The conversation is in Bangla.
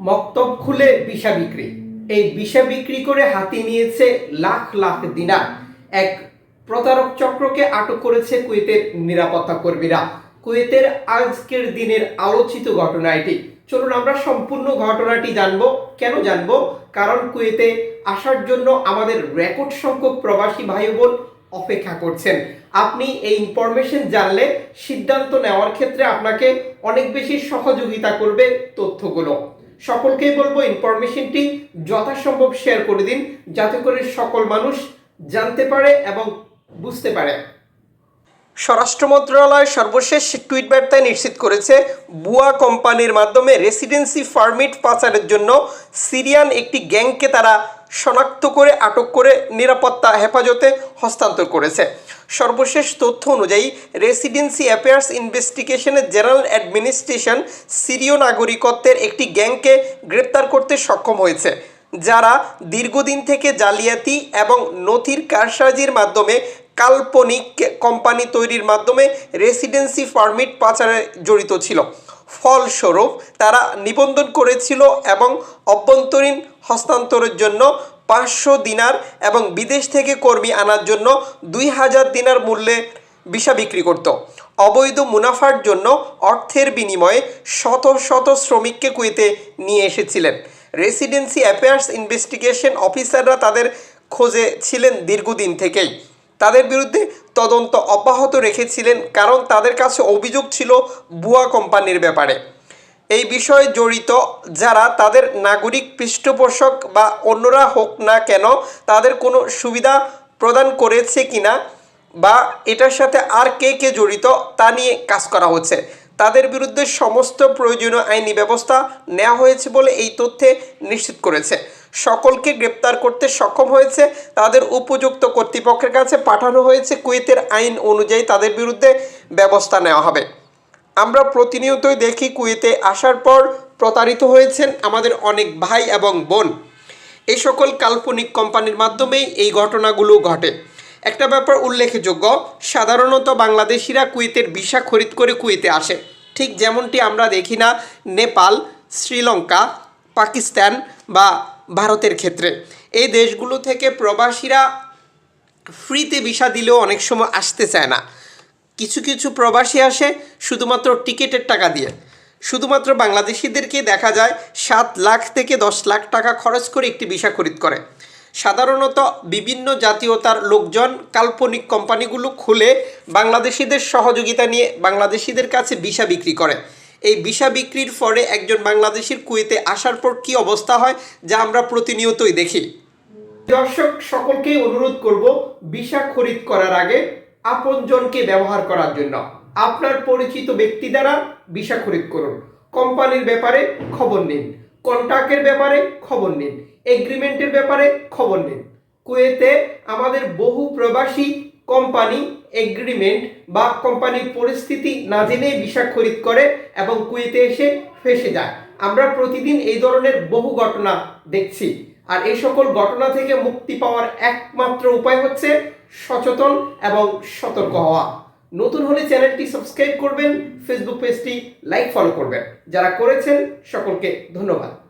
মক্তব খুলে বিষা বিক্রি। এই বিষা বিক্রি করে হাতি নিয়েছে লাখ লাখ দিনার। এক প্রতারক চক্রকে আটক করেছে কুয়েতের নিরাপত্তা কর্মীরা। কুয়েতের আজকের দিনের আলোচিত ঘটনা এটি। চলুন আমরা সম্পূর্ণ ঘটনাটি জানব। কেন জানব? কারণ কুয়েতে আসার জন্য আমাদের রেকর্ড সংখ্যক প্রবাসী ভাই বোন অপেক্ষা করছেন। আপনি এই ইনফরমেশন জানলে সিদ্ধান্ত নেওয়ার ক্ষেত্রে আপনাকে অনেক বেশি সহযোগিতা করবে তথ্যগুলো। সকলকেই বলব ইনফরমেশনটি যথাসম্ভব শেয়ার করে দিন, যাতে করে সকল মানুষ জানতে পারে এবং বুঝতে পারে। স্বরাষ্ট্র মন্ত্রণালয় সর্বশেষ টুইট বার্তায় নিশ্চিত করেছে, বুয়া কোম্পানির মাধ্যমে রেসিডেন্সি পারমিট পাচারের জন্য সিরিয়ান একটি গ্যাংকে তারা শনাক্ত করে, আটক করে নিরাপত্তা হেফাজতে হস্তান্তর করেছে। সর্বশেষ তথ্য অনুযায়ী রেসিডেন্সি অ্যাফেয়ার্স ইনভেস্টিগেশনের জেনারেল অ্যাডমিনিস্ট্রেশন সিরীয় নাগরিকত্বের একটি গ্যাংকে গ্রেপ্তার করতে সক্ষম হয়েছে, যারা দীর্ঘদিন থেকে জালিয়াতি এবং নথির কারসাজির মাধ্যমে কাল্পনিক কোম্পানি তৈরির মাধ্যমে রেসিডেন্সি পারমিট পাচারে জড়িত ছিল। ফলস্বরূপ, তারা নিবন্ধন করেছিল এবং অভ্যন্তরীণ হস্তান্তরের জন্য পাঁচশো দিনার এবং বিদেশ থেকে কর্মী আনার জন্য দুই হাজার দিনার মূল্যে ভিসা বিক্রি করত। অবৈধ মুনাফার জন্য অর্থের বিনিময়ে শত শত শ্রমিককে কুয়েতে নিয়ে এসেছিলেন। রেসিডেন্সি অ্যাফেয়ার্স ইনভেস্টিগেশন অফিসাররা তাদের খোঁজে ছিলেন দীর্ঘদিন থেকেই। তাদের বিরুদ্ধে তদন্ত অব্যাহত রেখেছিলেন কারণ তাদের কাছে অভিযোগ ছিল বুয়া কোম্পানির ব্যাপারে। এই বিষয়ে জড়িত যারা তাদের নাগরিক পৃষ্ঠপোষক বা অন্যরা হোক না কেন তাদের কোনো সুবিধা প্রদান করেছে কিনা বা এটার সাথে আর কে কে জড়িত তা নিয়ে কাজ করা হচ্ছে। তাদের বিরুদ্ধে সমস্ত প্রয়োজনীয় আইনি ব্যবস্থা নেওয়া হয়েছে বলে এই তথ্যে নিশ্চিত করেছে। সকলকে গ্রেপ্তার করতে সক্ষম হয়েছে তাদের উপযুক্ত কর্তৃপক্ষের কাছে পাঠানো হয়েছে কুয়েতের আইন অনুযায়ী তাদের বিরুদ্ধে ব্যবস্থা নেওয়া হবে। আমরা প্রতিনিয়তই দেখি কুয়েতে আসার পর প্রতারিত হয়েছেন আমাদের অনেক ভাই এবং বোন। এই সকল কাল্পনিক কোম্পানির মাধ্যমেই এই ঘটনাগুলো ঘটে। একটা ব্যাপার উল্লেখযোগ্য, সাধারণত বাংলাদেশিরা কুয়েতের ভিসা খরিদ করে কুয়েতে আসে। ঠিক যেমনটি আমরা দেখি না নেপাল, শ্রীলঙ্কা, পাকিস্তান বা ভারতের ক্ষেত্রে। এই দেশগুলো থেকে প্রবাসীরা ফ্রিতে ভিসা দিলেও অনেক সময় আসতে চায় না। কিছু কিছু প্রবাসী আসে শুধুমাত্র টিকিটের টাকা দিয়ে। শুধুমাত্র বাংলাদেশিদেরকে দেখা যায় সাত লাখ থেকে দশ লাখ টাকা খরচ করে একটি ভিসা খরিদ করে। সাধারণত বিভিন্ন জাতীয়তার লোকজন কাল্পনিক কোম্পানিগুলো খুলে বাংলাদেশিদের সহযোগিতা নিয়ে বাংলাদেশিদের কাছে ভিসা বিক্রি করে। এই ভিসা বিক্রির ফলে একজন বাংলাদেশির কুয়েতে আসার পর কি অবস্থা হয় যা আমরা প্রতিনিয়তই দেখি। দর্শক সকলকে অনুরোধ করব ভিসা খরিদ করার আগে আপনজনকে ব্যবহার করার জন্য। আপনার পরিচিত ব্যক্তি দ্বারা ভিসা খরিদ করুন। কোম্পানির ব্যাপারে খবর নিন। কন্ট্রাক্টের ব্যাপারে খবর নিন। এগ্রিমেন্টের ব্যাপারে খবর নিন। কুয়েতে আমাদের বহু প্রবাসী কোম্পানি এগ্রিমেন্ট বা কোম্পানির পরিস্থিতি না জেনে ভিসা খরিদ করে এবং কুয়েতে এসে ফেসে যায়। আমরা প্রতিদিন এই ধরনের বহু ঘটনা দেখছি। আর এই সকল ঘটনা থেকে মুক্তি পাওয়ার একমাত্র উপায় হচ্ছে সচেতন এবং সতর্ক হওয়া। নতুন হলে চ্যানেলটি সাবস্ক্রাইব করবেন ফেসবুক পেজটি লাইক ফলো করবেন। যারা করেছেন, সকলকে ধন্যবাদ।